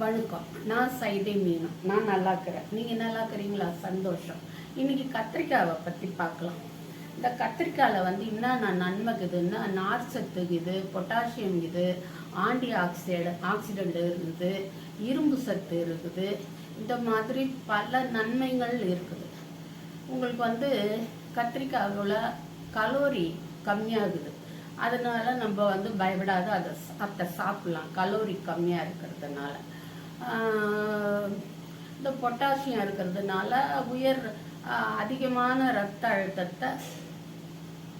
வணக்கம் நான் சைதை மீனும் நான் நல்லா இருக்கிறேன் நீங்கள் நல்லா இருக்கிறீங்களா சந்தோஷம். இன்னைக்கு கத்திரிக்காவை பற்றி பார்க்கலாம். இந்த கத்திரிக்காயில் வந்து என்னென்ன நன்மை இருக்குதுன்னா நார் சத்து இருக்குது? பொட்டாசியம் இருக்குது. ஆன்டி ஆக்சிட ஆக்சிடென்ட் இருக்குது. இரும்பு சத்து இருக்குது. இந்த மாதிரி பல நன்மைகள் இருக்குது. உங்களுக்கு வந்து கத்திரிக்காவில் கலோரி கம்மியாகுது. அதனால நம்ம வந்து பயப்படாத அதை அதை சாப்பிடலாம். கலோரி கம்மியாக இருக்கிறதுனால. இந்த பொட்டாசியம் இருக்கிறதுனால உயர் அதிகமான ரத்த அழுத்தத்தை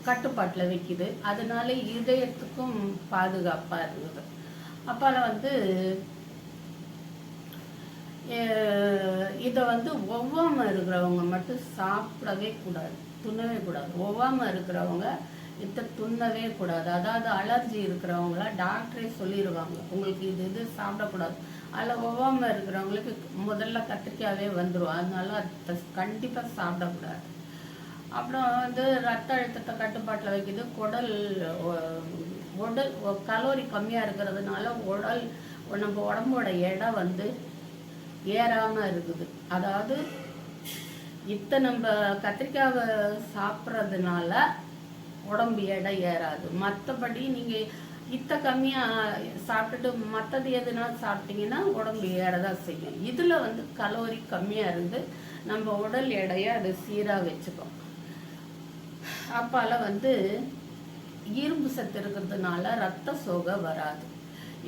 கட்டுப்பாட்டில் வைக்குது. அதனால இதயத்துக்கும் பாதுகாப்பாக இருக்குது. அப்பால வந்து இதை வந்து ஒவ்வாம இருக்கிறவங்க மட்டும் சாப்பிடவே கூடாது துண்ணவே கூடாது. ஒவ்வாம இருக்கிறவங்க இதை துண்ணவே கூடாது. அதாவது அலர்ஜி இருக்கிறவங்களாம் டாக்டரே சொல்லிடுவாங்க உங்களுக்கு இது இது சாப்பிடக்கூடாது. அதில் ஒவ்வாம இருக்கிறவங்களுக்கு முதல்ல கத்திரிக்காவே வந்துடும் அதனால அதை கண்டிப்பாக சாப்பிடக்கூடாது. அப்புறம் வந்து ரத்த அழுத்தத்தை கட்டுப்பாட்டில் வைக்கிது. குடல் உடல் கலோரி கம்மியாக இருக்கிறதுனால உடல் நம்ம உடம்போட எடை வந்து ஏறாமல் இருக்குது. அதாவது இத்தனை நம்ம கத்திரிக்காவை சாப்பிட்றதுனால உடம்பு எடை ஏறாது. மற்றபடி நீங்கள் இத்த கம்மியாக சாப்பிட்டுட்டு மற்றது எதுனா சாப்பிட்டீங்கன்னா உடம்பு ஏறதான் செய்யும். இதில் வந்து கலோரி கம்மியாக இருந்து நம்ம உடல் எடையை அதை சீராக வச்சுக்கும். அப்பால வந்து இரும்பு சத்து இருக்கிறதுனால ரத்த சோகை வராது.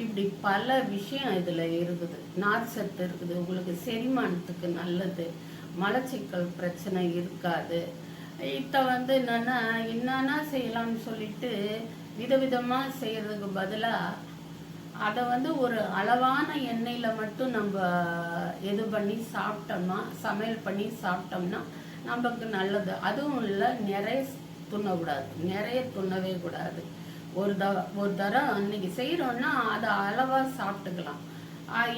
இப்படி பல விஷயம் இதில் இருக்குது. நார் சத்து இருக்குது. உங்களுக்கு செரிமானத்துக்கு நல்லது. மலச்சிக்கல் பிரச்சனை இருக்காது. இப்போ வந்து என்னன்னா என்னன்னா செய்யலாம்னு சொல்லிட்டு விதவிதமாக செய்யறதுக்கு பதிலாக அதை வந்து ஒரு அளவான எண்ணெயில் மட்டும் நம்ம இது பண்ணி சாப்பிட்டோம்னா சமையல் பண்ணி சாப்பிட்டோம்னா நமக்கு நல்லது. அதுவும் இல்லை நிறைய துண்ணக்கூடாது. நிறைய துண்ணவே கூடாது. ஒரு த ஒரு தரம் அன்னைக்கு செய்கிறோன்னா அதை அளவாக சாப்பிட்டுக்கலாம்.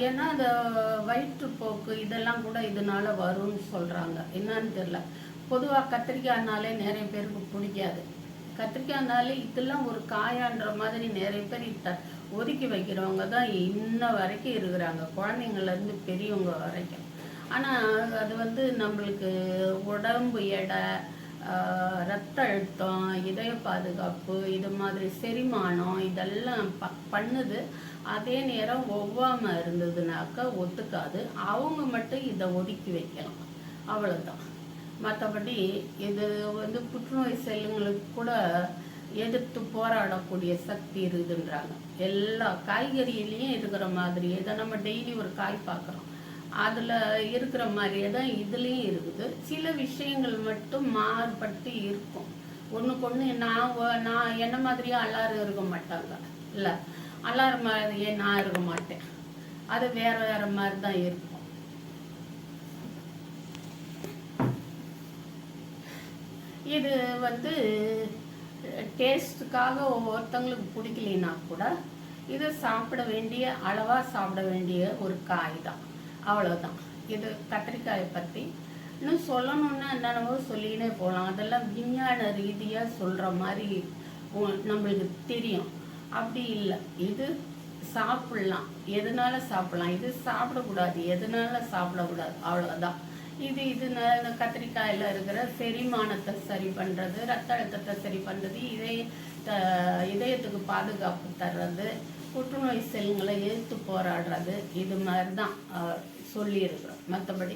ஏன்னா அந்த வயிற்றுப்போக்கு இதெல்லாம் கூட இதனால வரும்னு சொல்கிறாங்க என்னன்னு தெரியல. பொதுவாக கத்திரிக்காய்னாலே நிறைய பேருக்கு பிடிக்காது. கத்திரிக்காய்னாலே இதெல்லாம் ஒரு காயான்ற மாதிரி நிறைய பேர் இத்த ஒதுக்கி வைக்கிறவங்க தான் இன்ன வரைக்கும் இருக்கிறாங்க குழந்தைங்கள்லேருந்து பெரியவங்க வரைக்கும். ஆனால் அது வந்து நம்மளுக்கு உடம்பு எடை ஆஹ் ரத்த அழுத்தம் இதய பாதுகாப்பு இது மாதிரி செரிமானம் இதெல்லாம் ப பண்ணுது. அதே நேரம் ஒவ்வாம இருந்ததுனாக்கா ஒத்துக்காது. அவங்க மட்டும் இதை ஒதுக்கி வைக்கலாம். அவ்வளவுதான். மற்றபடி இது வந்து புற்றுநோய் செல்லுங்களுக்கு கூட எதிர்த்து போராடக்கூடிய சக்தி இருக்குதுன்றாங்க. எல்லா காய்கறியிலையும் இருக்கிற மாதிரி இதை நம்ம டெய்லி ஒரு காய் பார்க்குறோம். அதில் இருக்கிற மாதிரியே தான் இதுலேயும் இருக்குது. சில விஷயங்கள் மட்டும் மாறுபட்டு இருக்கும். ஒன்றுக்கு ஒன்று நான் நான் என்ன மாதிரியே எல்லாரும் இருக்க மாட்டாங்க. இல்லை எல்லாரும் மாதிரியே நான் இருக்க மாட்டேன். அது வேற வேற மாதிரி தான் இருக்கும். இது வந்து டேஸ்ட்டுக்காக ஒவ்வொருத்தவங்களுக்கு பிடிக்கலைன்னா கூட இது சாப்பிட வேண்டிய அளவாக சாப்பிட வேண்டிய ஒரு காய் தான். அவ்வளோதான் இது கத்திரிக்காயை பற்றி இன்னும் சொல்லணும்னா என்னென்னவோ சொல்லினே போகலாம். அதெல்லாம் விஞ்ஞான ரீதியாக சொல்கிற மாதிரி நம்மளுக்கு தெரியும். அப்படி இல்லை. இது சாப்பிட்லாம். எதனால சாப்பிடலாம்? இது சாப்பிடக்கூடாது. எதனால சாப்பிடக்கூடாது? அவ்வளோதான் இது இது ந- இந்த கத்திரிக்காயில் இருக்கிற செரிமானத்தை சரி பண்ணுறது ரத்த அழுத்தத்தை சரி பண்ணுறது இதய இதயத்துக்கு பாதுகாப்பு தர்றது புற்றுநோய் செல்களை எதிர்த்து போராடுறது இது மாதிரி தான் சொல்லியிருக்கிறோம். மற்றபடி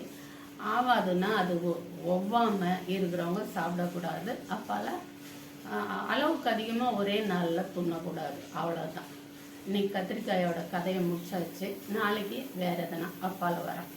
ஆவாதுன்னா அது ஒ- ஒவ்வாம இருக்கிறவங்க சாப்பிடக்கூடாது. அப்பால அளவுக்கு அதிகமாக ஒரே நாளில் துண்ணக்கூடாது அவ்வளோதான் இன்னைக்கு கத்திரிக்காயோட கதையை முடிச்சாச்சு. நாளைக்கு வேறு எதனா அப்பால வரேன்.